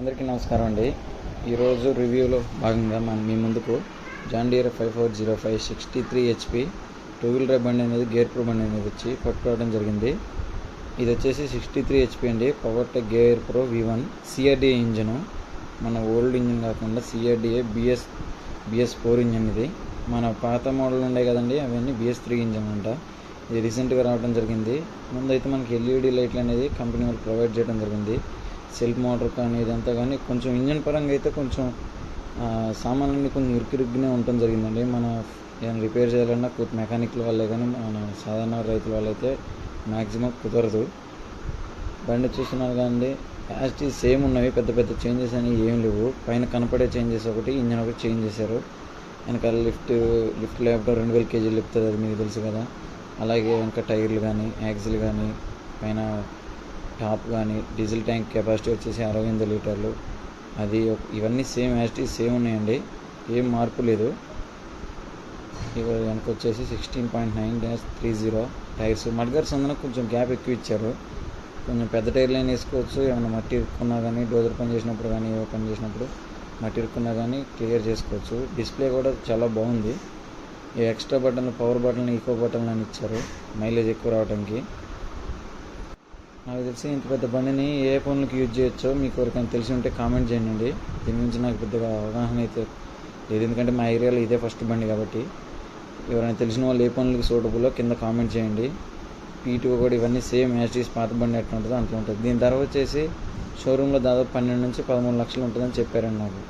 అందరికీ నమస్కారం అండి. ఈరోజు రివ్యూలో భాగంగా మనం మీ ముందుకు John five four zero five sixty three HP two wheeler బండి అనేది గేర్ ప్రో బండి అనేది వచ్చి పట్టుకోవడం జరిగింది. ఇది వచ్చేసి సిక్స్టీ త్రీ హెచ్పి అండి. Power tech gear pro V one CRDA engine. మన ఓల్డ్ ఇంజిన్ కాకుండా CRDA BS BS four engine ఇది. మన పాత మోడల్ ఉండే కదండి అవన్నీ బిఎస్ త్రీ ఇంజన్ అంట. ఇది రీసెంట్గా రావడం జరిగింది. ముందైతే మనకి ఎల్ఈడి లైట్లు అనేది కంపెనీ వాళ్ళు ప్రొవైడ్ చేయడం జరిగింది. సెల్ఫ్ మోటార్ కానీ ఇదంతా కానీ కొంచెం ఇంజన్ పరంగా అయితే కొంచెం సామాన్లన్నీ కొంచెం ఇరుకిరుగ్గానే ఉండటం జరిగిందండి. మన ఏమైనా రిపేర్ చేయాలన్నా కొద్ది మెకానిక్ల వల్లే కానీ మన సాధారణ రైతుల వల్ల అయితే మ్యాక్సిమం కుదరదు. బండి చూస్తున్నారు కానీ యాజ్ సేమ్ ఉన్నవి పెద్ద పెద్ద చేంజెస్ అనేవి ఏం లేవు. పైన కనపడే చేంజెస్ ఒకటి ఇంజన్ ఒకటి చేంజ్ చేశారు. వెనకాల లిఫ్ట్ లిఫ్ట్ లేకపోతే రెండు వేల కేజీలు లిఫ్తుంది అది మీకు తెలుసు కదా. అలాగే వెనక టైర్లు కానీ యాక్సిల్ కానీ పైన టాప్ కానీ డీజిల్ ట్యాంక్ కెపాసిటీ వచ్చేసి అరవై ఎనిమిది లీటర్లు. అది ఇవన్నీ సేమ్ యాజ్ సేమ్ ఉన్నాయండి. ఏం మార్పు లేదు. ఇక వెనక వచ్చేసి sixteen point nine dash three zero tyres. Mudguard అందులో కొంచెం గ్యాప్ ఎక్కువ ఇచ్చారు. కొంచెం పెద్ద టైర్లు అయినా వేసుకోవచ్చు. ఏమైనా మట్టి ఇరుక్కున్నా కానీ డోజర్ పని చేసినప్పుడు కానీ ఏ పని చేసినప్పుడు మట్టి ఇరుక్కున్నా కానీ క్లియర్ చేసుకోవచ్చు. డిస్ప్లే కూడా చాలా బాగుంది. ఈ ఎక్స్ట్రా బటన్లు పవర్ బటన్లు ఈకో బటన్లు అని ఇచ్చారు. మైలేజ్ ఎక్కువ రావడానికి నాకు తెలిసి ఇంత పెద్ద బండిని ఏ పనులకు యూజ్ చేయొచ్చో మీకు ఎవరికైనా తెలిసి ఉంటే కామెంట్ చేయండి దీని గురించి నాకు పెద్దగా అవగాహన అయితే లేదు. ఎందుకంటే మా ఏరియాలో ఇదే ఫస్ట్ బండి కాబట్టి ఎవరైనా తెలిసిన వాళ్ళు ఏ పనులకి సూటబుల్లో కింద కామెంట్ చేయండి. పీటు కూడా ఇవన్నీ సేమ్ యాస్టీస్ పాత బండి ఎట్లా ఉంటుందో అంట్లో ఉంటుంది. దీని ధర వచ్చేసి షోరూంలో దాదాపు పన్నెండు నుంచి పదమూడు లక్షలు ఉంటుందని చెప్పారండి నాకు.